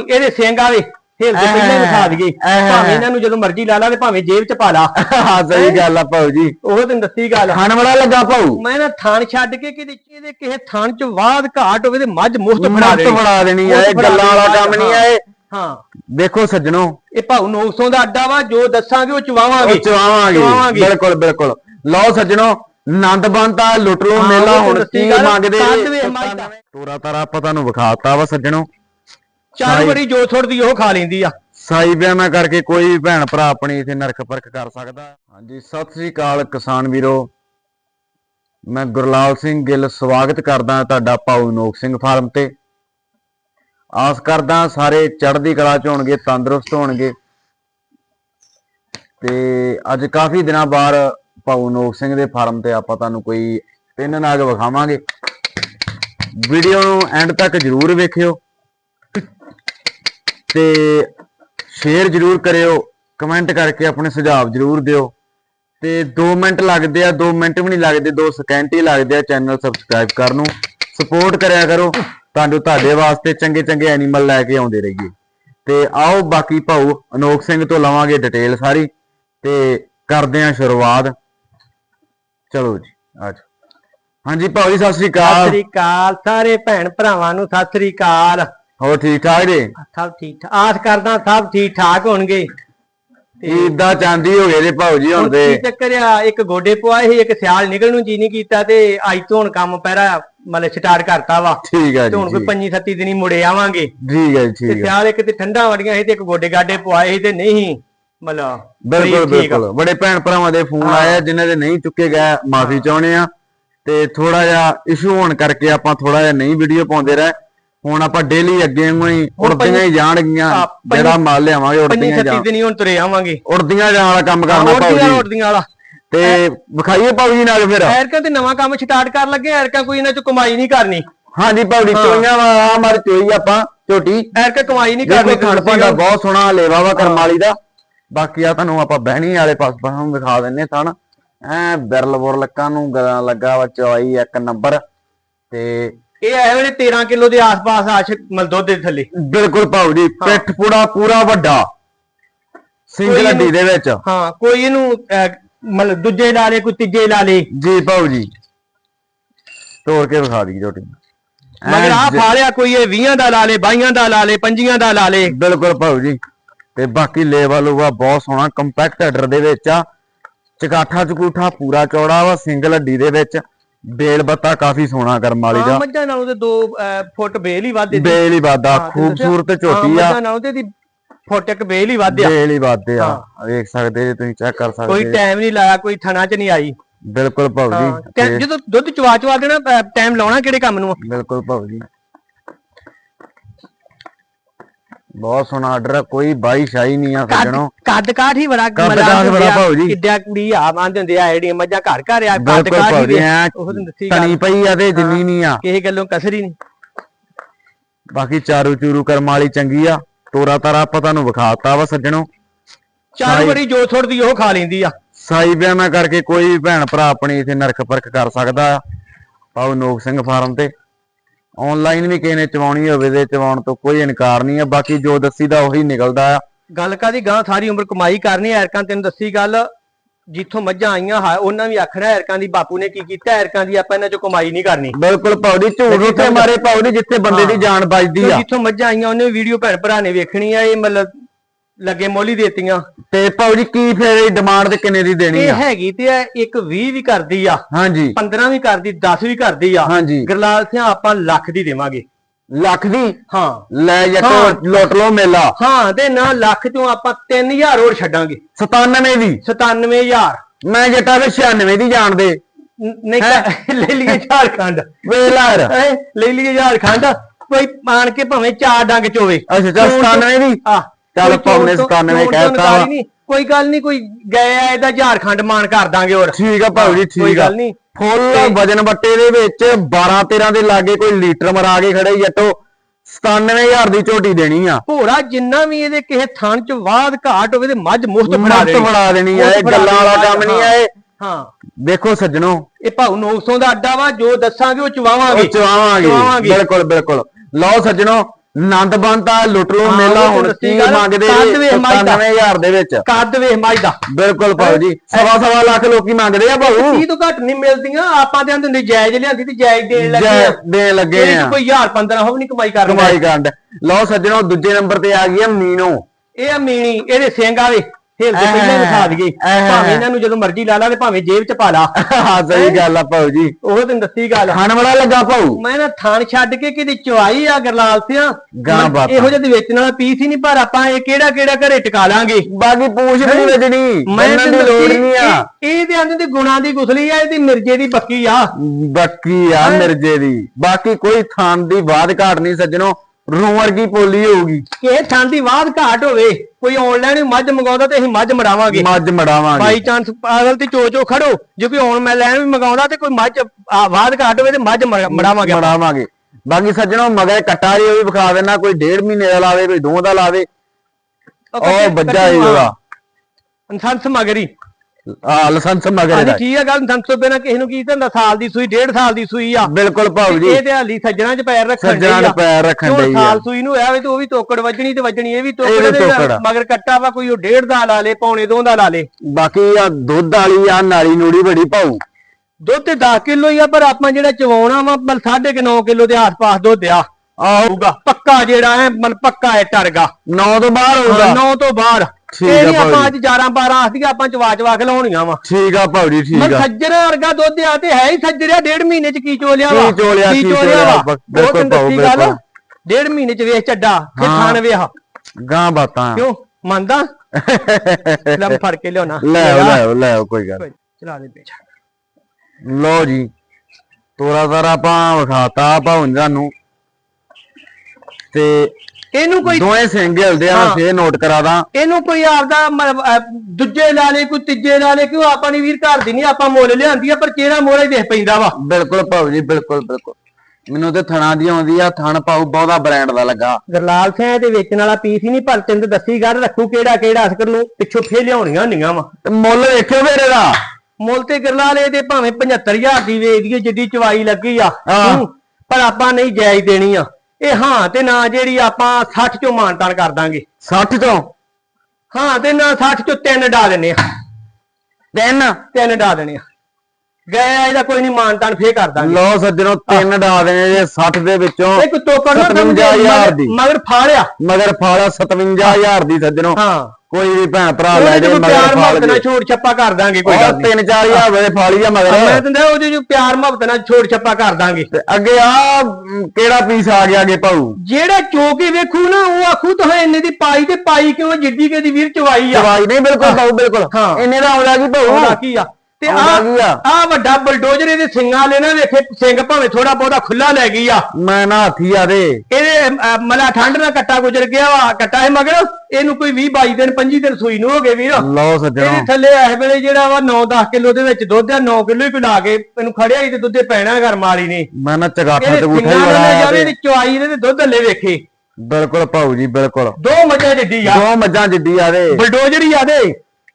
ਇਹਦੇ ਸਿੰਘ ਆਵੇ ਹਿਲ ਕੇ ਪਹਿਲਾਂ ਹੀ ਵਿਖਾ ਦਈਏ। ਭਾਵੇਂ ਇਹਨਾਂ ਨੂੰ ਜਦੋਂ ਮਰਜ਼ੀ ਲਾ ਲਾ ਤੇ ਭਾਵੇਂ ਜੇਬ 'ਚ ਪਾ ਲਾ। ਹਾਂ ਸਹੀ ਗੱਲ ਆ ਭਾਊ ਜੀ। ਉਹ ਤੈਨੂੰ ਦੱਸੀ ਗੱਲ ਖਾਣ ਵਾਲਾ ਲੱਗਾ ਭਾਊ। ਮੈਂ ਨਾ ਥਾਣ ਛੱਡ ਕੇ ਕਿਤੇ ਇਹਦੇ ਕਿਸੇ ਥਾਣ 'ਚ ਵਾਦ ਘਾਟ ਹੋਵੇ ਤੇ ਮੱਝ ਮੁਫਤ ਫੜਾ ਦੇਣੀ। ਫੜਾ ਦੇਣੀ ਆ ਇਹ ਗੱਲਾਂ ਵਾਲਾ ਕੰਮ ਨਹੀਂ ਆ ਇਹ। ਹਾਂ। ਦੇਖੋ ਸੱਜਣੋ। ਇਹ ਭਾਉ ਨੋਕਸੋਂ ਦਾ ਅੱਡਾ ਵਾ ਜੋ ਦੱਸਾਂਗੇ ਉਹ ਚਵਾਵਾਂਗੇ। ਚਵਾਵਾਂਗੇ। ਚਵਾਵਾਂਗੇ। ਬਿਲਕੁਲ ਬਿਲਕੁਲ। ਲਓ ਸੱਜਣੋ ਆਨੰਦ ਬੰਤਾ ਲੁੱਟ ਲੋ ਮੇਲਾ ਹੁਣ ਤਾਂ ਕੀ ਮੰਗਦੇ। ਤੋਰਾ ਤਾਰਾ ਆਪਾਂ ਤੁਹਾਨੂੰ ਵਿਖਾਤਾ ਵਾ ਸੱਜਣੋ। ਚਾਰ ਵਾਰੀ ਜੋ ਛੋੜਦੀ ਉਹ ਖਾ ਲੈਂਦੀ ਆ। ਸਾਈ ਬਿਆਨਾ ਕਰਕੇ ਕੋਈ ਵੀ ਭੈਣ ਭਰਾ ਆਪਣੀ ਇਥੇ ਨਰਕ ਪਰਖ ਕਰ ਸਕਦਾ। ਹਾਂਜੀ ਸਤਿ ਸ੍ਰੀ ਅਕਾਲ ਕਿਸਾਨ ਵੀਰੋ। ਮੈਂ ਗੁਰਲਾਲ ਸਿੰਘ ਗਿੱਲ ਸਵਾਗਤ ਕਰਦਾ ਤੁਹਾਡਾ ਪਾਉ ਨੋਕ ਸਿੰਘ ਫਾਰਮ ਤੇ। ਆਸ ਕਰਦਾ ਸਾਰੇ ਚੜ੍ਹਦੀ ਕਲਾ ਚ ਹੋਣਗੇ ਤੰਦਰੁਸਤ ਹੋਣਗੇ। ਤੇ ਅੱਜ ਕਾਫੀ ਦਿਨਾਂ ਬਾਅਦ ਪਾਉ ਨੋਕ ਸਿੰਘ ਦੇ ਫਾਰਮ ਤੇ ਆਪਾਂ ਤੁਹਾਨੂੰ ਕੋਈ ਤਿੰਨ ਨਾਗ ਵਿਖਾਵਾਂਗੇ। ਵੀਡੀਓ ਨੂੰ ਐਂਡ ਤੱਕ ਜਰੂਰ ਵੇਖਿਓ। ਤੇ ਸ਼ੇਅਰ ਜਰੂਰ ਕਰਿਓ ਕਮੈਂਟ ਕਰਕੇ ਆਪਣੇ ਸੁਝਾਅ ਜਰੂਰ ਦਿਓ। ਤੇ 2 ਮਿੰਟ ਲੱਗਦੇ ਆ 2 ਮਿੰਟ ਵੀ ਨਹੀਂ ਲੱਗਦੇ 2 ਸਕਿੰਟ ਹੀ ਲੱਗਦੇ ਆ ਚੈਨਲ ਸਬਸਕ੍ਰਾਈਬ ਕਰਨ ਨੂੰ। ਸਪੋਰਟ ਕਰਿਆ ਕਰੋ, ਤੁਹਾਨੂੰ ਤੁਹਾਡੇ ਵਾਸਤੇ ਚੰਗੇ ਚੰਗੇ ਐਨੀਮਲ ਲੈ ਕੇ ਆਉਂਦੇ ਰਹੀਏ। ਤੇ ਆਓ ਬਾਕੀ ਭਾਊ ਅਨੋਖ ਸਿੰਘ ਤੋਂ ਲਵਾਂਗੇ ਡਿਟੇਲ ਸਾਰੀ, ਤੇ ਕਰਦੇ ਆ ਸ਼ੁਰੂਆਤ। ਚਲੋ ਜੀ ਆਜੋ ਹਾਂਜੀ ਭਾਊ ਜੀ, ਸਤਿ ਸ੍ਰੀ ਅਕਾਲ। ਸਤਿ ਸ੍ਰੀ ਅਕਾਲ, ਸਾਰੇ ਭੈਣ ਭਰਾਵਾਂ ਨੂੰ ਸਤਿ ਸ੍ਰੀ ਅਕਾਲ। ਹੋਰ ਠੀਕ ਠਾਕ ਜੀ? ਸਭ ਠੀਕ ਠਾਕ। ਆਸ ਕਰਦਾ ਸਭ ਠੀਕ ਠਾਕ ਹੋਣਗੇ। ਇਦਾਂ ਚਾਂਦੀ ਹੋ ਗਏ ਜੇ ਭਾਊ ਜੀ ਹੁਣ ਤੇ। ਕੀ ਚੱਕਰ ਆ ਇੱਕ ਗੋਡੇ ਪਵਾਏ ਸੀ ਇੱਕ ਸਿਆਲ ਨਿਕਲਣ ਨੂੰ ਜੀ ਨਹੀਂ ਕੀਤਾ ਤੇ ਅੱਜ ਤੋਂ ਹੁਣ ਕੰਮ ਪਹਿਰਾ ਮਤਲਬ ਸਟਾਰਟ ਕਰਤਾ ਵਾ। ਠੀਕ ਹੈ ਤੇ ਹੁਣ ਜੀ ਕੋਈ ਪੰਜੀ ਸੱਤੀ ਦਿਨੀ ਮੁੜੇ ਆਵਾਂਗੇ। ਠੀਕ ਹੈ ਜੀ ਠੀਕ ਹੈ ਸਿਆਲ ਇੱਕ ਤੇ ਠੰਡਾ ਵੜੀਆਂ ਸੀ ਤੇ ਇੱਕ ਗੋਡੇ ਗਾਡੇ ਪਵਾਏ ਸੀ ਤੇ ਨਹੀਂ ਮਤਲਬ ਬਿਲਕੁਲ। ਬਿਲਕੁਲ। ਬੜੇ ਭੈਣ ਭਰਾਵਾਂ ਦੇ ਫੋਨ ਆਏ ਆ, ਜਿਨ੍ਹਾਂ ਦੇ ਨਹੀਂ ਚੁੱਕੇ ਗਏ ਮਾਫੀ ਚਾਹੁੰਦੇ ਆ। ਤੇ ਥੋੜਾ ਜਿਹਾ ਇਸ਼ੂ ਹੋਣ ਕਰਕੇ ਆਪਾਂ ਥੋੜਾ ਜਿਹਾ ਨਹੀਂ ਵੀਡੀਓ ਪਾਉਂਦੇ ਰਹੇ। ਹੁਣ ਆਪਾਂ ਡੇਲੀ ਅੱਗੇ ਨੂੰ ਹੀ ਉੜਦੀਆਂ ਹੀ ਜਾਣਗੀਆਂ ਹਾਂ, ਜਿਹੜਾ ਮਾਲ ਲਿਆਵਾਂਗੇ ਉੜਦੀਆਂ ਹੀ ਜਾਣ ਦਿਨੀ ਹੁਣ ਤੁਰੇ ਆਵਾਂਗੇ। ਉੜਦੀਆਂ ਜਾਣ ਵਾਲਾ ਕੰਮ ਕਰਨਾ ਉੜਦੀਆਂ ਜੀ। ਉੜਦੀਆਂ ਵਾਲਾ। ਤੇ ਵਿਖਾਈਏ ਜੀ ਨਾਲ ਫਿਰ। ਐਰਕਾਂ ਤੇ ਨਵਾਂ ਕੰਮ ਸਟਾਰਟ ਕਰਨ ਲੱਗੇ ਐਰਕਾਂ ਕੋਈ ਇਹਨਾਂ ਚ ਕਮਾਈ ਨਹੀਂ ਕਰਨੀ। ਹਾਂਜੀ ਭਾਊ ਜੀ ਚੋਈਆਂ ਆ ਮਾਰ ਚੋਈ ਆਪਾਂ ਝੋਟੀ। ਐਰਕਾਂ ਕਮਾਈ ਨਹੀਂ ਕਰਨੀ ਦੇਖੋ ਖਣ ਭਾਂਡਾ ਬਹੁਤ ਸੋਹਣਾ ਲੇਵਾ ਵਾ ਕਰਮਾਲੀ ਦਾ। ਬਾਕੀ ਆ ਤੁਹਾਨੂੰ ਆਪਾਂ ਬਹਿਣੀ ਵਾਲੇ ਪਾਸ ਨੂੰ ਵਿਖਾ ਦਿੰਨੇ ਥਣ। ਐ ਬਿਰਲ ਬੁਰਲਕਾਂ ਨੂੰ ਗਲਾਂ ਲੱਗਾ ਵਾ ਚਵਾਈ ਇੱਕ ਨੰਬਰ। ਤੇ ਇਹ ਐ ਵੇਲੇ 13 ਕਿਲੋ ਦੇ ਆਸ-ਪਾਸ ਆਸ਼ ਮਲ ਦੁੱਧ ਦੇ ਥੱਲੇ। ਬਿਲਕੁਲ ਭਾਊ ਜੀ ਪਿੱਠ ਪੂੜਾ ਪੂਰਾ ਵੱਡਾ। ਸਿੰਗਲ ਹੱਡੀ ਦੇ ਵਿੱਚ। ਹਾਂ ਕੋਈ ਇਹਨੂੰ ਮਤਲਬ ਦੂਜੇ ਲਾ ਲੇ ਕੋਈ ਤੀਜੇ ਲਾ ਲੇ। ਜੀ ਭਾਊ ਜੀ। ਤੋੜ ਕੇ ਵਿਖਾ ਦੀ ਐਨ ਮਗਰ ਆ ਫਾਲਿਆ ਕੋਈ ਇਹ 20 ਦਾ ਲਾ ਲੇ 22 ਦਾ ਲਾ ਲੇ 25 ਦਾ ਲਾ ਲੇ। ਬਿਲਕੁਲ ਭਾਊ ਜੀ। ਤੇ ਬਾਕੀ ਲੇਵਲ ਹੋਊਗਾ ਬਹੁਤ ਸੋਹਣਾ ਕੰਪੈਕਟ ਹੈਡਰ ਦੇ ਵਿੱਚ ਆ। ਚਕਾਠਾ ਚਕੂਠਾ ਪੂਰਾ ਚੌੜਾ ਵਾ ਸਿੰਗਲ ਹੱਡੀ ਦੇ ਵਿੱਚ। ਬੇਲ ਬੱਤਾ ਕਾਫੀ ਸੋਹਣਾ ਕਰਮ ਵਾਲੀ ਦਾ। ਮੱਝਾਂ ਨਾਲੋਂ ਤੇ 2 ਫੁੱਟ ਬੇਲ ਹੀ ਵੱਧ ਬੇਲ ਹੀ ਵਾਦਾ ਖੂਬਸੂਰਤ ਝੋਟੀ ਆ। ਮੱਝਾਂ ਨਾਲੋਂ ਤੇ ਇਹਦੀ ਫੁੱਟ ਇੱਕ ਬੇਲ ਹੀ ਵੱਧ ਆ ਬੇਲ ਹੀ ਵਾਦੇ ਆ। ਵੇਖ ਸਕਦੇ ਜੇ ਤੁਸੀਂ ਚੈੱਕ ਕਰ ਕੋਈ ਸਕਦੇ ਟਾਈਮ ਨਹੀਂ ਲਾਇਆ ਕੋਈ ਥਣਾ ਚ ਨਹੀਂ ਆਈ। ਬਿਲਕੁਲ ਹਾਂ ਜੀ ਜਦੋਂ ਦੁੱਧ ਚਵਾ ਚਵਾ ਦੇਣਾ ਟਾਈਮ ਲਾਉਣਾ ਕਿਹੜੇ ਕੰਮ ਨੂੰ? ਬਿਲਕੁਲ ਭਾਊ ਜੀ। ਬਹੁਤ ਸੋਹਣਾ ਆਰਡਰ ਆ ਕੋਈ ਬਾਈ ਸ਼ਾਈ ਨਹੀਂ ਆ ਸੱਜਣੋ ਕੱਦ ਕਾਠ ਹੀ ਬੜਾ ਕਾਠ ਬੜਾ ਭਾਊ ਜੀ। ਕਿੱਡਿਆ ਕੁੜੀ ਆ ਮੰਨਦੇ ਹੁੰਦੇ ਆ ਜਿਹੜੀਆਂ ਮੱਝਾਂ ਘਰ ਘਰ ਆ ਕੱਦ ਕਾਠ ਹੀ ਉਹ ਤੁਹਾਨੂੰ ਦੱਸੀ ਗੱਲ। ਤਣੀ ਪਈ ਆ ਤੇ ਜਿੰਨੀ ਨਹੀਂ ਆ। ਕਿਸੇ ਗੱਲੋਂ ਕਸਰ ਹੀ ਨਹੀਂ। ਬਾਕੀ ਚਾਰੂ ਚੂਰੂ ਕਰਮ ਵਾਲੀ ਚੰਗੀ ਆ ਤੋਰਾ ਤਾਰਾ ਆਪਾਂ ਤੁਹਾਨੂੰ ਵਿਖਾਤਾ ਵਾ ਸੱਜਣੋ। ਚਾਰ ਵਾਰੀ ਜੋ ਛੋੜਦੀ ਉਹ ਖਾ ਲੈਂਦੀ ਆ। ਸਾਈ ਬਿਆਨਾ ਕਰਕੇ ਕੋਈ ਵੀ ਭੈਣ ਭਰਾ ਆਪਣੀ ਇਥੇ ਨਰਕ ਪਰਖ ਕਰ ਸਕਦਾ ਆ ਪਾਉ ਨੋਕ ਸਿੰਘ ਫਾਰਮ ਤੇ। ਆਨਲਾਈਨ ਵੀ ਕਿਸੇ ਨੇ ਚਵਾਉਣੀ ਹੋਵੇ ਤੇ ਚਵਾਉਣ ਤੋਂ ਕੋਈ ਇਨਕਾਰ ਨਹੀਂ ਆ ਬਾਕੀ ਜੋ ਦੱਸੀਦਾ ਉਹੀ ਨਿਕਲਦਾ ਆ। ਗੱਲ ਕਾਦੀ ਗਾਂ ਸਾਰੀ ਉਮਰ ਕਮਾਈ ਕਰਨੀ ਐਰਕਾਂ ਤੈਨੂੰ ਦੱਸੀ ਗੱਲ ਜਿੱਥੋਂ ਮੱਝਾਂ ਆਈਆਂ ਹਾ ਉਹਨਾਂ ਵੀ ਆਖਣਾ ਐਰਕਾਂ ਦੀ ਬਾਪੂ ਨੇ ਕੀ ਕੀਤਾ ਐਰਕਾਂ ਦੀ ਆਪਾਂ ਇਹਨਾਂ ਚੋਂ ਕਮਾਈ ਨਹੀਂ ਕਰਨੀ। ਬਿਲਕੁਲ ਦੀ ਝੂਠ ਉੱਤੇ ਮਾਰੇ ਦੀ ਜਿੱਥੇ ਬੰਦੇ ਦੀ ਜਾਨ ਬਚਦੀ ਆ। ਜਿੱਥੋਂ ਮੱਝਾਂ ਆਈਆਂ ਉਹਨੇ ਵੀਡੀਓ ਭੈਣ ਭਰਾ ਨੇ ਵੇਖਣੀ ਆ ਇਹ ਮਤਲਬ ਲੱਗੇ ਮੋਲੀ ਦੇਤੀਆਂ। ਤੇ ਭਾਉ ਜੀ ਕੀ ਫੇਰ ਡਿਮਾਂਡ ਤੇ ਕਿੰਨੇ ਦੀ ਦੇਣੀ ਇਹ ਆ? ਹੈਗੀ ਤੇ ਆ ਇੱਕ 20 ਵੀ ਕਰਦੀ ਆ ਹਾਂਜੀ। 15 ਵੀ ਕਰਦੀ 10 ਵੀ ਕਰਦੀ ਆ। ਹਾਂਜੀ। ਗਰਲਾਲ ਸਿੰਘ ਆਪਾਂ ਲੱਖ ਦੀ ਦੇਵਾਂਗੇ। ਲੱਖ ਦੀ? ਹਾਂ। ਲੈ ਹਾਂ। ਜੱਟੋ ਲੁੱਟ ਲੋ ਮੇਲਾ। ਹਾਂ ਤੇ ਨਾ ਲੱਖ ਚੋਂ ਆਪਾਂ 3000 ਹੋਰ ਛੱਡਾਂਗੇ। 97 ਦੀ? 97000 ਮੈਂ ਜੱਟਾ ਦੇ 96 ਦੀ ਜਾਣਦੇ। ਨ- ਨਹੀਂ ਤਾਂ ਲੈ ਲਈਏ ਝਾਰਖੰਡ। ਵੇਲਾਰ। ਹੈਂ, ਲੈ ਲਈਏ ਝਾਰਖੰਡ। ਕੋਈ ਪਾਣ ਕੇ ਭਾਵੇਂ ਚਾਰ ਡੰਗ ਚੋਵੇ। ਅੱਛਾ ਚੱਲ 97 ਦੀ? ਆ ਚੱਲ ਭਾਵੇਂ 97 ਕਹਿਤਾ। ਕੋਈ ਗੱਲ ਨਹੀਂ ਕੋਈ ਗਏ ਆ ਇਹਦਾ ਝਾਰਖੰਡ ਮਾਨ ਕਰ ਦਾਂਗੇ ਹੋਰ। ਠੀਕ ਆ ਭਾਉ ਜੀ ਠੀਕ ਆ। ਗੱਲ ਨਹੀਂ। ਫੁੱਲ ਵਜਨ ਬੱਟੇ ਦੇ ਵਿੱਚ 12 13 ਦੇ ਲਾਗੇ ਕੋਈ ਲੀਟਰ ਮਰਾ ਕੇ ਖੜੇ ਜੱਟੋ 97000 ਦੀ ਝੋਟੀ ਦੇਣੀ ਆ। ਭੋਰਾ ਜਿੰਨਾ ਵੀ ਇਹਦੇ ਕਿਸੇ ਥਾਂ ਚ ਵਾਦ ਘਾਟ ਹੋਵੇ ਤੇ ਮੱਝ ਮੁਫਤ ਫੜਾ ਦੇਣੀ। ਫੜਾ ਦੇਣੀ ਆ ਇਹ ਗੱਲਾਂ ਵਾਲਾ ਕੰਮ ਨਹੀਂ ਆ ਇਹ। ਹਾਂ। ਦੇਖੋ ਸੱਜਣੋ। ਇਹ ਭਾਉ ਨੋਕਸੋਂ ਦਾ ਅੱਡਾ ਵਾ ਜੋ ਦੱਸਾਂਗੇ ਉਹ ਚਵਾਵਾਂਗੇ। ਚਵਾਵਾਂਗੇ। ਬਿਲਕੁਲ ਬਿਲਕੁਲ। ਲਓ ਸੱਜਣੋ ਆਨੰਦ ਬੰਤਾ ਲੁੱਟ ਲੋ ਹਾਂ, ਮੇਲਾ ਹੁਣ ਕੀ ਮੰਗਦੇ ਕੱਦ ਵੇਖ ਮਾਈ ਦਾ। 97000 ਦੇ ਵਿੱਚ। ਕੱਦ ਵੇਖ ਮਾਈ ਦਾ। ਬਿਲਕੁਲ ਭਾਊ ਜੀ ਸਵਾ ਸਵਾ ਲੱਖ ਲੋਕੀ ਮੰਗਦੇ ਆ ਭਾਊ ਕੀ ਤੋਂ ਘੱਟ ਨਹੀਂ ਮਿਲਦੀਆਂ ਆਪਾਂ ਤੇ ਹੁੰਦੇ ਜਾਇਜ਼ ਲਿਆਂਦੀ ਤੇ ਜਾਇਜ਼ ਦੇਣ ਲੱਗੇ ਆ। ਦੇਣ ਲੱਗੇ ਆ। ਕੋਈ 1000 15 ਹੋ ਵੀ ਨਹੀਂ ਕਮਾਈ ਕਰਨੀ ਕਮਾਈ ਕਰਨ ਲਓ ਸੱਜਣੋ ਦੂਜੇ ਨੰਬਰ ਤੇ ਆ ਗਈ ਆ ਮੀਨੋ। ਇਹ ਆ ਮੀਣੀ ਇਹਦੇ ਸਿੰਘ ਆਵੇ ਹਿਲ ਪਹਿਲਾਂ ਵਿਖਾ ਦਈਏ। ਭਾਵੇਂ ਇਹਨਾਂ ਨੂੰ ਜਦੋਂ ਮਰਜ਼ੀ ਲਾ ਲਾ ਤੇ ਭਾਵੇਂ ਜੇਬ ਚ ਪਾ ਲਾ। ਹਾਂ ਸਹੀ ਗੱਲ ਆ ਭਾਊ ਜੀ। ਉਹ ਤੈਨੂੰ ਦੱਸੀ ਗੱਲ ਖਾਣ ਵਾਲਾ ਲੱਗਾ ਭਾਊ। ਮੈਂ ਨਾ ਥਾਣ ਛੱਡ ਕੇ ਕਿਤੇ ਚੁਆਈ ਆ ਗਰਲਾਲ ਸਿਆ। ਗਾਂ ਬਾਤਾਂ। ਇਹੋ ਜਿਹੇ ਵੇਚਣ ਵਾਲਾ ਪੀਸ ਹੀ ਨਹੀਂ ਪਰ ਆਪਾਂ ਇਹ ਕਿਹੜਾ ਕਿਹੜਾ ਘਰੇ ਟਿਕਾ ਲਾਂਗੇ। ਬਾਕੀ ਪੂਛ ਨਹੀਂ। ਵਜਣੀ ਮੈਂ ਤੈਨੂੰ ਲੋੜ ਨਹੀਂ ਆ। ਇਹ ਦੇ ਆਂਦੇ ਦੀ ਗੁਣਾ ਦੀ ਗੁਸਲੀ ਆ ਇਹਦੀ ਮਿਰਜੇ ਦੀ ਬੱਕੀ ਆ। ਬਾਕੀ ਆ ਮਿਰਜੇ ਦੀ। ਬਾਕੀ ਕੋਈ ਥਾਂ ਦੀ ਬਾਤ ਘਾਟ ਨਹੀਂ ਸੱਜਣੋ। ਰੂੰ ਵਰਗੀ ਪੋਲੀ ਹੋਊਗੀ। ਕਿ ਥਾਂ ਦੀ ਬਾਤ ਘਾਟ ਹੋਵੇ ਕੋਈ ਆਨਲਾਈਨ ਮੱਝ ਮੰਗਾਉਂਦਾ ਤੇ ਅਸੀਂ ਮੱਝ ਮੜਾਵਾਂਗੇ। ਮੱਝ ਮੜਾਵਾਂਗੇ। ਬਾਈ ਚਾਂਸ ਪਾਗਲ ਤੇ ਚੋਚੋ ਖੜੋ ਜੇ ਕੋਈ ਆਨ ਮੈਂ ਲੈਣ ਵੀ ਮੰਗਾਉਂਦਾ ਤੇ ਕੋਈ ਮੱਝ ਬਾਤ ਘਾਟ ਹੋਵੇ ਤੇ ਮੱਝ ਮੜ- ਮੜਾਵਾਂਗੇ। ਮੜਾਵਾਂਗੇ। ਬਾਕੀ ਸੱਜਣੋ ਮਗਰ ਕਟਾ ਜੀ ਉਹ ਵੀ ਵਿਖਾ ਦੇਣਾ ਕੋਈ ਡੇਢ ਮਹੀਨੇ ਦਾ ਲਾਵੇ ਕੋਈ ਦੋ ਦਾ ਲਾਵੇ। ਉਹ ਬੱਜਾ ਉਹਦਾ ਇਨਸਾਨ ਸਮਗਰੀ ਆ ਲਾਇਸੈਂਸ ਮਗਰ ਹਾਂਜੀ ਦਾ। ਠੀਕ ਆ ਗੱਲ? ਇਨਸਾਨ ਤੋਂ ਬਿਨਾਂ ਕਿਸੇ ਨੂੰ ਕੀ ਹੁੰਦਾ ਸਾਲ ਦੀ ਸੂਈ ਡੇਢ ਸਾਲ ਦੀ ਸੂਈ ਆ। ਬਿਲਕੁਲ ਭਾਊ ਜੀ। ਇਹ ਤੇ ਹਾਲੀ ਸੱਜਣਾ ਚ ਪੈਰ ਰੱਖਣ ਸੱਜਣਾਂ ਡਈ ਆ। ਚ ਪੈਰ ਰੱਖਣ ਡਈ ਆ। ਸਾਲ ਸੂਈ ਨੂੰ ਹੋਇਆ ਵੇ ਤੇ ਉਹ ਵੀ ਤੋਕੜ ਵੱਜਣੀ ਤੇ ਵੱਜਣੀ ਇਹ ਵੀ ਤੋਕੜ ਇਹ ਵੀ ਦੇ ਤੋਕੜ ਆ। ਮਗਰ ਕੱਟਾ ਵਾ ਕੋਈ ਉਹ ਡੇਢ ਦਾ ਲਾ ਲੇ ਪੌਣੇ ਦੋ ਦਾ ਲਾ ਲੇ। ਬਾਕੀ ਆ ਦੁੱਧ ਵਾਲੀ ਆ ਨਾਲੀ ਨੂੜੀ ਬੜੀ ਭਾਊ। ਦੁੱਧ ਤੇ 10 ਕਿਲੋ ਹੀ ਆ ਪਰ ਆਪਾਂ ਜਿਹੜਾ ਚਵਾਉਣਾ ਵਾ ਮਲ 9.5 ਕਿਲੋ ਦੇ ਆਸ-ਪਾਸ ਦੁੱਧ ਆ। ਆਊਗਾ ਪੱਕਾ ਜਿਹੜਾ ਹੈ ਮਲ ਪੱਕਾ ਹੈ ਟਰਗਾ। ਨੌ ਤੋਂ ਬਾਹਰ ਹੋਊਗਾ। 9 ਤੋਂ ਬਾਹਰ। ਠੀਕ ਇਹ ਆ ਨਹੀਂ ਆਪਾਂ। ਅੱਜ 11 12 ਆਖਦੀਆਂ ਆਪਾਂ ਚਵਾ ਚਵਾ ਕੇ ਲਾਉਣੀਆਂ ਵਾ। ਠੀਕ ਆ ਭਾਊ ਜੀ ਠੀਕ ਆ। ਸੱਜਰ ਵਰਗਾ ਦੁੱਧ ਆ ਤੇ ਹੈ ਹੀ ਸੱਜਰਿਆ ਡੇਢ ਮਹੀਨੇ ਚ ਕੀ ਚੋਲਿਆ ਵਾ? ਕੀ ਚੋਲਿਆ, ਕੀ ਚੋਲਿਆ, ਵਾ? ਬ- ਬਿਲਕੁਲ ਦੱਸੀ ਗੱਲ। ਬਿਲਕੁਲ। ਡੇਢ ਮਹੀਨੇ ਚ ਵੇਖ ਚੱਡਾ ਤੇ ਹਾਂ। ਖਾਣ ਵੇਖ। ਗਾਂ ਬਾਤਾਂ। ਕਿਉਂ? ਮੰਨਦਾ? ਲੰਮ ਫੜ ਕੇ ਲਿਆਉਣਾ। ਲੈ ਆਓ, ਲੈ ਆਓ, ਲੈ ਆਓ, ਕੋਈ ਗੱਲ ਚਲਾ ਦੇ ਨੀ। ਲਓ ਜੀ ਤੋਰਾ ਤਾਰਾ ਆਪਾਂ ਵਿਖਾਤਾ ਭਾਉਂਜਾਂ ਨੂੰ ਤੇ ਇਹਨੂੰ ਕੋਈ ਦੋਵੇਂ ਸਿੰਘ ਹਿਲਦੇ ਆ। ਫੇਰ ਨੋਟ ਕਰਾ ਦਾਂ। ਇਹਨੂੰ ਕੋਈ ਆਪਦਾ ਮ- ਅਹ ਦੂਜੇ ਲਾ ਲੇ ਕੋਈ ਤੀਜੇ ਲਾ ਲੇ ਕਿਉਂ ਆਪਾਂ ਨੇ ਵੀਰ ਘਰ ਦੀ ਨਹੀਂ ਆਪਾਂ ਮੁੱਲ ਲਿਆਂਦੀ ਆ ਪਰ ਚਿਹਰਾ ਹੀ ਦੇਖ ਪੈਂਦਾ ਵਾ? ਬਿਲਕੁਲ ਭਾਊ ਜੀ ਬਿਲਕੁਲ ਬਿਲਕੁਲ। ਮੈਨੂੰ ਤੇ ਥਣਾ ਦੀ ਆਉਂਦੀ ਆ ਥਣ ਭਾਊ ਬਹੁਤਾ ਬ੍ਰਾਂਡ ਦਾ ਲੱਗਾ। ਗਰਲਾਲ ਸਿੰਘ ਦੇ ਵੇਚਣ ਵਾਲਾ ਪੀਸ ਹੀ ਨਹੀਂ ਪਰ ਤੈਨੂੰ ਦੱਸੀ ਗੱਲ ਰੱਖੂ ਕਿਹੜਾ ਕਿਹੜਾ ਅਸਕਰ ਨੂੰ ਪਿੱਛੋਂ ਫੇ ਲਿਆਉਣੀਆਂ ਹੁੰਦੀਆਂ ਵਾ। ਤੇ ਮੁੱਲ ਵੇਖਿਓ ਫੇਰ ਇਹਦਾ ਮੁੱਲ ਤੇ ਗਰਲਾਲ ਇਹਦੇ ਭਾਵੇਂ 75000 ਦੀ ਵੇਚਦੀ ਜਿੱਡੀ ਚਵਾਈ ਲੱਗੀ ਆ। ਹਾਂ। ਹੂੰ, ਪਰ ਆਪਾਂ ਨਹੀਂ ਜਾਇਜ਼ ਦੇਣੀ ਆ। ਇਹ ਹਾਂ ਤੇ ਨਾ ਜਿਹੜੀ ਆਪਾਂ 60 ਚੋਂ ਮਾਨਤਾਨ ਕਰ ਦਾਂਗੇ। 60 ਚੋਂ? ਹਾਂ ਤੇ ਨਾ 60 ਚੋਂ ਤਿੰਨ ਡਾ ਦਿੰਨੇ ਆ ਤਿੰਨ? ਤਿੰਨ ਡਾ ਦੇਣੇ ਆ ਗਏ ਇਹਦਾ ਕੋਈ ਨਹੀਂ ਮਾਨਤਾਨ ਫੇ ਕਰ ਦਾਂਗੇ। ਲਓ ਸੱਜਣੋ ਤਿੰਨ ਡਾ ਦੇਣੇ ਜੇ 60 ਦੇ ਵਿੱਚੋਂ ਇੱਕ ਟੋਕਰ ਨਾ 57,000 ਦੀ। ਮਗਰ ਫਾੜਿਆ। ਮਗਰ ਫਾਲਾ 57000 ਦੀ ਸੱਜਣੋ। ਹਾਂ। ਕੋਈ ਵੀ ਭੈਣ ਭਰਾ ਲੈ ਜੇ ਮਗਰ ਪਿਆਰ ਮੁਹੱਬਤ ਨਾਲ ਜੇ ਛੋੜ ਛੱਪਾ ਕਰ ਦਾਂਗੇ ਕੋਈ ਗੱਲ ਉਹ ਨਹੀਂ 3-4000 ਦੇ ਫਾਲੀ ਆ ਮਗਰ। ਮੈਂ ਤੈਨੂੰ ਦੱਸਿਆ ਉਹਦੇ ਚ ਪਿਆਰ ਮੁਹੱਬਤ ਨਾਲ ਛੋੜ ਛੱਪਾ ਕਰ ਦਾਂਗੇ। ਤੇ ਅੱਗੇ ਆ ਕਿਹੜਾ ਪੀਸ ਆ ਗਿਆ ਅੱਗੇ ਭਾਊ? ਜਿਹੜਾ ਚੋਕੇ ਵੇਖੂ ਨਾ ਉਹ ਆਖੂ ਤਾਂ ਇੰਨੇ ਦੀ ਪਾਈ ਤੇ ਪਾਈ ਕਿਉਂ ਜਿੱਡੀ ਕੇ ਦੀ ਵੀਰ ਚਵਾਈ ਆ। ਜਵਾਈ ਨਹੀਂ ਬਿਲਕੁਲ ਭਾਊ ਬਿਲਕੁਲ। ਹਾਂ। ਇੰਨੇ ਦਾ ਆਉਂਦਾ ਕੀ ਭਾਊ। ਉਹਦਾ ਕੀ ਆ? ਤੇ ਆ? ਆ? ਵੱਡਾ ਬਲਡੋਜ਼ਰ ਇਹਦੇ ਸਿੰਘਾਂ ਲੈ ਨਾ ਵੇਖੇ ਸਿੰਘ ਭਾਵੇਂ ਥੋੜਾ ਬਹੁਤਾ ਖੁੱਲਾ ਲੈ ਗਈ ਆ। ਮੈਂ ਨਾ ਹੱਥੀ ਆ ਦੇ। ਇਹਦੇ ਮਲਾ ਠੰਡ ਨਾਲ ਕੱਟਾ ਗੁਜ਼ਰ ਗਿਆ ਵਾ ਕੱਟਾ ਹੈ ਮਗਰ ਇਹਨੂੰ ਕੋਈ 20 22 ਦਿਨ 25 ਦਿਨ ਸੂਈ ਨੂੰ ਹੋ ਗਏ ਵੀਰ। ਲਓ ਇਹਦੇ ਸੱਜਣੋ ਥੱਲੇ ਇਸ ਵੇਲੇ ਜਿਹੜਾ ਵਾ 9-10 ਕਿਲੋ ਦੇ ਵਿੱਚ ਦੁੱਧ ਆ 9 ਕਿਲੋ ਹੀ ਪਿਲਾ ਕੇ ਇਹਨੂੰ ਖੜਿਆ ਹੀ ਤੇ ਦੁੱਧੇ ਪੈਣਾ ਘਰ ਮਾਲੀ ਨੇ। ਮੈਂ ਨਾ ਚਗਾਠਾ ਇਹਦੇ ਤੇ ਉਠਾ ਸਿੰਘਾਂ ਹੀ ਨਾਲ ਬਣਾ ਜਾਵੇ ਇਹਦੀ ਚਵਾਈ ਦੇ ਦੁੱਧ ਹੱਲੇ ਵੇਖੇ। ਬਿਲਕੁਲ ਭਾਊ ਜੀ ਬਿਲਕੁਲ। ਦੋ ਮੱਝਾਂ ਜਿੱਡੀ ਆ। ਦੋ ਮੱਝਾਂ ਜਿੱਡੀ ਆ ਦੇ। ਬਲਡੋਜ਼ਰ ਹੀ ਆ ਦੇ।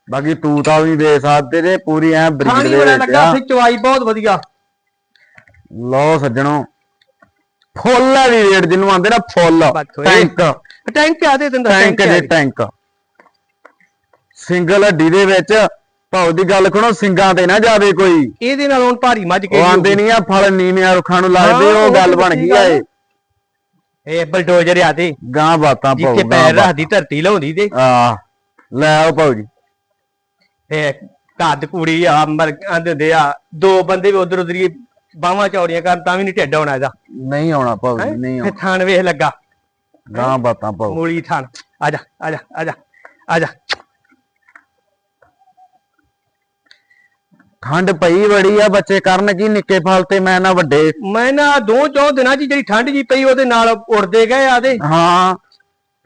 ਬਾਕੀ ਤੂੰ ਤਾਂ ਵੀ ਵੇਖ ਸਕਦੇ ਜੇ ਪੂਰੀ ਐ ਬਰੀਡ ਖਾਣੀ ਦੇ ਬੜਾ ਵਿੱਚ ਲੱਗਾ ਆ। ਸੀ ਚਵਾਈ ਬਹੁਤ ਵਧੀਆ। ਲਓ ਸੱਜਣੋ ਫੁੱਲ ਹੈ ਵੀ ਰੇਟ ਜਿਹਨੂੰ ਆਂਦੇ ਨਾ ਫੁੱਲ ਬਸ ਹੋਏ। ਟੈਂਕ। ਟੈਂਕ ਆ ਦੇ ਦਿੰਦਾ ਟੈਂਕ ਦੇ। ਟੈਂਕ। ਸਿੰਗਲ ਹੱਡੀ ਦੇ ਵਿੱਚ ਭਾਉ ਦੀ ਗੱਲ ਖਣੋ ਸਿੰਗਾਂ ਤੇ ਨਾ ਜਾਵੇ ਕੋਈ। ਇਹਦੇ ਨਾਲ ਹੁਣ ਭਾਰੀ ਮੱਝ ਉਹ ਕਿਹੜੀ ਆਂਦੇ ਨਹੀਂ ਆ ਫਲ ਨੀਵਿਆਂ ਰੁੱਖਾਂ ਨੂੰ ਲੱਗਦੇ ਹਾਂ, ਉਹ ਉਹ ਗੱਲ ਤਾਂ ਬਣ ਗਈ ਆ ਗੱਲ ਇਹ। ਇਹ ਬਲਡੋਜ਼ਰ ਆ ਦੇ। ਗਾਂ ਬਾਤਾਂ ਭਾਉ ਜਿੱਥੇ ਪੈਰ ਰੱਖਦੀ ਧਰਤੀ ਲਾਉਂਦੀ ਤੇ। ਆ ਲੈ ਆਓ ਭਾਉ ਜੀ। ਕੱਦ ਕੁੜੀ ਆ ਮਰ ਆਂਦੇ ਹੁੰਦੇ ਆ ਦੋ ਬੰਦੇ ਵੀ ਉਧਰ ਉਧਰ ਹੀ ਬਾਹਾਂ ਚੌੜੀਆਂ ਕਰਨ ਤਾਂ ਵੀ ਨਹੀਂ ਢਿੱਡ ਹੋਣਾ ਇਹਦਾ। ਨਹੀਂ ਆਉਣਾ ਭਾਉ ਜੀ ਨਹੀਂ ਆਉਣਾ। ਥਾਣ ਵੇਖ ਲੱਗਾ। ਗਾਂ ਬਾਤਾਂ ਭਾਉ ਮੂਲੀ ਥਾਣ। ਆ ਜਾ ਆ ਜਾ ਆ ਜਾ ਆ ਜਾ। ਠੰਡ ਪਈ ਬੜੀ ਆ ਬੱਚੇ ਕਰਨ ਕੀ ਨਿੱਕੇ ਫਲ ਤੇ ਮੈਂ ਨਾ ਵੱਡੇ। ਮੈਂ ਨਾ ਦੋ ਚੌ ਦਿਨਾਂ 'ਚ ਜਿਹੜੀ ਠੰਡ ਜੀ ਪਈ ਉਹਦੇ ਨਾਲ ਉੜਦੇ ਗਏ ਆਦੇ ਹਾਂ।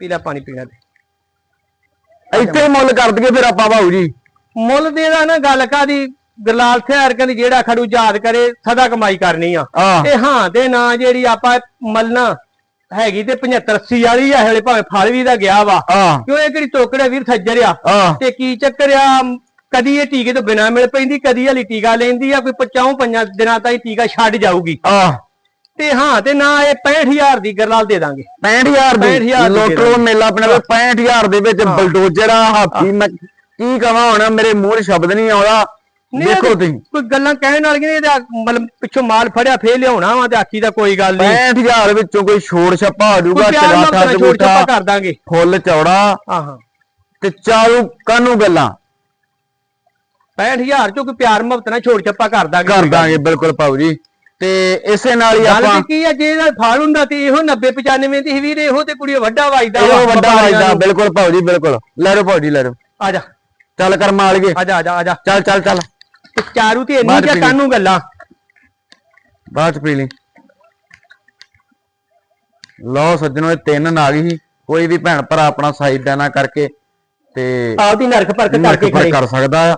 ਪੀਲਾ ਪਾਣੀ ਪੀਣਾ ਤੇ। ਇੱਥੇ ਮੁੱਲ ਕਰ ਦਈਏ ਫਿਰ ਆਪਾਂ ਭਾਉ ਜੀ। ਮੁੱਲ ਦੇ ਦਾ ਨਾ ਗੱਲ ਕਾਦੀ ਗਰਲਾਲ ਸਿਆਰ ਕਹਿੰਦੀ ਜਿਹੜਾ ਖੜੂ ਯਾਦ ਕਰੇ ਸਦਾ ਕਮਾਈ ਕਰਨੀ ਆ। ਤੇ ਹਾਂ ਤੇ ਨਾ ਜਿਹੜੀ ਆਪਾਂ ਮਲਣਾ ਹੈਗੀ ਤੇ 75 80 ਵਾਲੀ ਆ ਹਲੇ ਭਾਵੇਂ ਫਲ ਵੀ ਦਾ ਗਿਆ ਵਾ। ਕਿਉਂ ਇਹ ਕਿਹੜੀ ਟੋਕੜਾ ਵੀਰ ਥੱਜਰ ਆ? ਤੇ ਕੀ ਚੱਕਰ ਆ? ਕਦੀ ਇਹ ਟੀਕੇ ਤੋਂ ਬਿਨਾ ਮਿਲ ਪੈਂਦੀ ਕਦੀ ਹਲੀ ਟੀਕਾ ਲੈਂਦੀ ਆ ਕੋਈ ਪਚਾਉ ਪੰਜਾਂ ਦਿਨਾਂ ਤਾਈਂ ਟੀਕਾ ਛੱਡ ਜਾਊਗੀ। ਆ ਤੇ ਹਾਂ ਤੇ ਨਾ ਇਹ 65000 ਦੀ ਗਰਲਾਲ ਦੇ ਦਾਂਗੇ। 65000 ਦੀ? 65,000 ਦੀ ਲੋਟੋ ਮੇਲਾ ਆਪਣੇ ਕੋਲ 65000 ਦੇ ਵਿੱਚ ਬਲਡੋਜ਼ਰ ਆ ਹਾਥੀ ਮੈਂ ਕੀ ਕਹਾਂ ਹੁਣ? ਮੇਰੇ ਮੂੰਹ 'ਚ ਸ਼ਬਦ ਨਹੀਂ ਆਉਂਦਾ। ਨਹੀਂ, ਦੇਖੋ ਤੁਸੀਂ। ਕੋਈ ਗੱਲਾਂ ਕਹਿਣ ਵਾਲੀਆਂ ਇਹਦਾ ਮਤਲਬ ਪਿੱਛੋਂ ਮਾਲ ਫੜਿਆ ਫੇਰ ਲਿਆਉਣਾ ਵਾ ਤੇ ਆਖੀ ਦਾ ਕੋਈ ਗੱਲ ਨਹੀਂ। 65000 ਵਿੱਚੋਂ ਕੋਈ ਛੋੜ ਛੱਪਾ ਹੋ ਜਾਊਗਾ ਕੋਈ ਪਿਆਰ ਨਾਲ ਛੋੜ ਛੱਪਾ ਕਰ ਦਾਂਗੇ। ਫੁੱਲ ਚੌੜਾ ਹਾਂ ਹਾਂ। ਤੇ ਚਾਲੂ ਕਾਨੂੰ ਗੱਲਾਂ। 65000 ਚੋਂ ਕੋਈ ਪਿਆਰ ਮੁਹੱਬਤ ਨਾਲ ਛੋੜ ਛੱਪਾ ਕਰ ਦਾਂਗੇ। ਕਰ ਦਾਂਗੇ ਬਿਲਕੁਲ ਭਾਊ ਜੀ। ਤੇ ਇਸੇ ਨਾਲ ਹੀ ਗੱਲ ਆਪਾਂ ਤੇ ਕੀ ਆ ਜੇ ਇਹਦਾ ਫਾਲ ਹੁੰਦਾ ਤੇ ਇਹੋ 90 95 ਦੀ ਵੀਰ ਇਹੋ ਤੇ ਕੁੜੀ ਵੱਡਾ ਵਾਜਦਾ ਇਹ ਵੱਡਾ ਵਾਜਦਾ। ਬਿਲਕੁਲ ਭਾਊ ਜੀ ਬਿਲਕੁਲ। ਲੈ ਲਓ ਭਾਊ ਜੀ ਲੈ ਲਓ। ਆ ਜਾ। ਚੱਲ ਕਰ ਮਾਲਗੇ। ਆ ਜਾ ਆ ਜਾ ਆ ਜਾ। ਚੱਲ ਚੱਲ ਚੱਲ। ਤੇ ਚਾਰੂ ਤੇ ਇੰਨੀ ਬਾਅਦ ਜਾਂ ਪੀ ਲਈ। ਕਾਨੂੰ ਗੱਲਾਂ? ਬਾਅਦ ਚ ਪੀ ਲਈ। ਲਓ ਸੱਜਣੋ ਇਹ ਤਿੰਨ ਨਾਗ ਹੀ। ਕੋਈ ਵੀ ਭੈਣ ਭਰਾ ਆਪਣਾ ਸਾਈਡ ਨਾ ਕਰਕੇ ਤੇ ਆਪਦੀ ਨਰਕ ਪਰਕ ਕਰਕੇ ਨਰਕ ਖੜੇ। ਕਰ ਸਕਦਾ ਆ।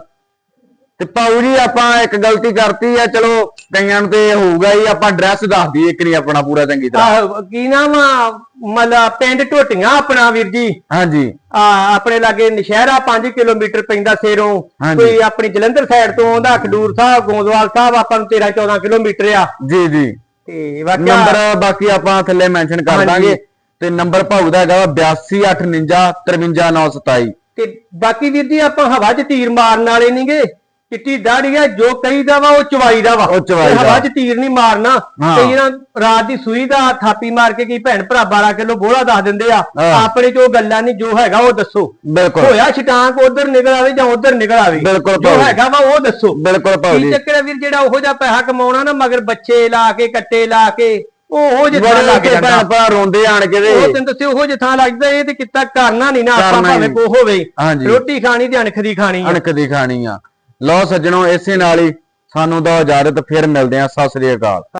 ਤੇ ਪਾਉ ਜੀ ਆਪਾਂ ਇੱਕ ਗਲਤੀ ਕਰਤੀ ਆ ਚਲੋ ਕਈਆਂ ਨੂੰ ਤੇ ਇਹ ਹੋਊਗਾ ਹੀ ਆਪਾਂ ਐਡਰੈਸ ਦੱਸ ਦਈਏ ਇੱਕ ਨਹੀਂ ਆਪਣਾ ਪੂਰਾ ਚੰਗੀ ਤਰ੍ਹਾਂ। ਆਹ ਕੀ ਨਾਮ ਆ? ਮਲਾ ਪਿੰਡ ਢੋਟੀਆਂ ਆਪਣਾ ਵੀਰ ਜੀ? ਹਾਂਜੀ। ਆ ਆਪਣੇ ਲਾਗੇ ਨਸ਼ਹਿਰਾ 5 ਕਿਲੋਮੀਟਰ ਪੈਂਦਾ ਸੇਰੋਂ। ਹਾਂਜੀ। ਕੋਈ ਆਪਣੀ ਜਲੰਧਰ ਸਾਈਡ ਤੋਂ ਆਉਂਦਾ ਖਡੂਰ ਸਾਹਿਬ ਗੋਂਦਵਾਲ ਸਾਹਿਬ ਆਪਾਂ ਨੂੰ 13 14 ਕਿਲੋਮੀਟਰ ਆ। ਜੀ ਜੀ। ਤੇ ਵਾਕਿਆ ਨੰਬਰ ਬਾਕੀ ਆਪਾਂ ਥੱਲੇ ਮੈਂਸ਼ਨ ਕਰ ਹਾਂਜੀ। ਦਾਂਗੇ। ਤੇ ਨੰਬਰ ਭਾਊ ਦਾ ਹੈਗਾ ਵਾ 8289 53927 ਤੇ ਬਾਕੀ ਵੀਰ ਜੀ ਆਪਾਂ ਹਵਾ 'ਚ ਤੀਰ ਮਾਰਨ ਵਾਲੇ ਨਹੀਂਗੇ ਚਿੱਟੀ ਦਾੜੀ ਆ ਜੋ ਕਹੀਦਾ ਵਾ ਉਹ ਚਵਾਈ ਦਾ ਵਾ। ਉਹ ਚਵਾਈ ਤੇ ਦਾ। ਹਵਾ 'ਚ ਤੀਰ ਨਹੀਂ ਮਾਰਨਾ। ਹਾਂ। ਕਈ ਨਾ ਰਾਤ ਦੀ ਸੂਈ ਦਾ ਥਾਪੀ ਮਾਰ ਕੇ ਕੀ ਭੈਣ ਭਰਾ 12 ਕਿਲੋ ਬੋਲਾ ਦੱਸ ਦਿੰਦੇ ਆ। ਹਾਂ। ਆਪਣੇ 'ਚ ਉਹ ਗੱਲਾਂ ਨਹੀਂ ਜੋ ਹੈਗਾ ਉਹ ਦੱਸੋ। ਬਿਲਕੁਲ। ਹੋਇਆ ਛਟਾਂਕ ਉਧਰ ਨਿਕਲ ਆਵੇ ਜਾਂ ਉਧਰ ਨਿਕਲ ਆਵੇ। ਬਿਲਕੁਲ ਜੋ ਭਾਊ। ਹੈਗਾ ਵਾ ਉਹ ਦੱਸੋ। ਬਿਲਕੁਲ ਭਾਊ ਕੀ ਜੀ। ਚੱਕਰ ਹੈ ਵੀਰ ਜਿਹੜਾ ਉਹੋ ਜਿਹਾ ਪੈਸਾ ਕਮਾਉਣਾ ਨਾ ਮਗਰ ਬੱਚੇ ਲਾ ਕੇ ਕੱਟੇ ਲਾ ਕੇ ਉਹ ਜਿਹਾ ਬੜੇ ਲੱਗ ਕੇ ਜਾਂਦਾ। ਭੈਣ ਭਰਾ ਰੋਂਦੇ ਆਣ ਕੇ ਤੇ ਉਹ ਤੈਨੂੰ ਦੱਸਿਓ ਉਹੋ ਜਿਹਾ ਥਾਂ ਲੱਗਦਾ ਇਹ ਤੇ ਕਿੱਤਾ ਕਰਨਾ ਨਹੀਂ ਨਾ ਆਪਾਂ ਕਰਨਾ ਭਾਵੇਂ। ਕੋ ਹੋਵੇ। ਹਾਂਜੀ। ਰੋਟੀ ਖਾਣੀ ਤੇ ਅਣਖ ਦੀ ਖਾਣੀ ਆ। ਅਣਕ ਦੀ ਖਾਣੀ ਆ। ਲਓ ਸੱਜਣੋ ਇਸੇ ਨਾਲ ਹੀ ਸਾਨੂੰ ਦੋ ਇਜਾਜ਼ਤ ਫਿਰ ਮਿਲਦੇ ਆ ਸਤਿ ਸ੍ਰੀ ਅਕਾਲ।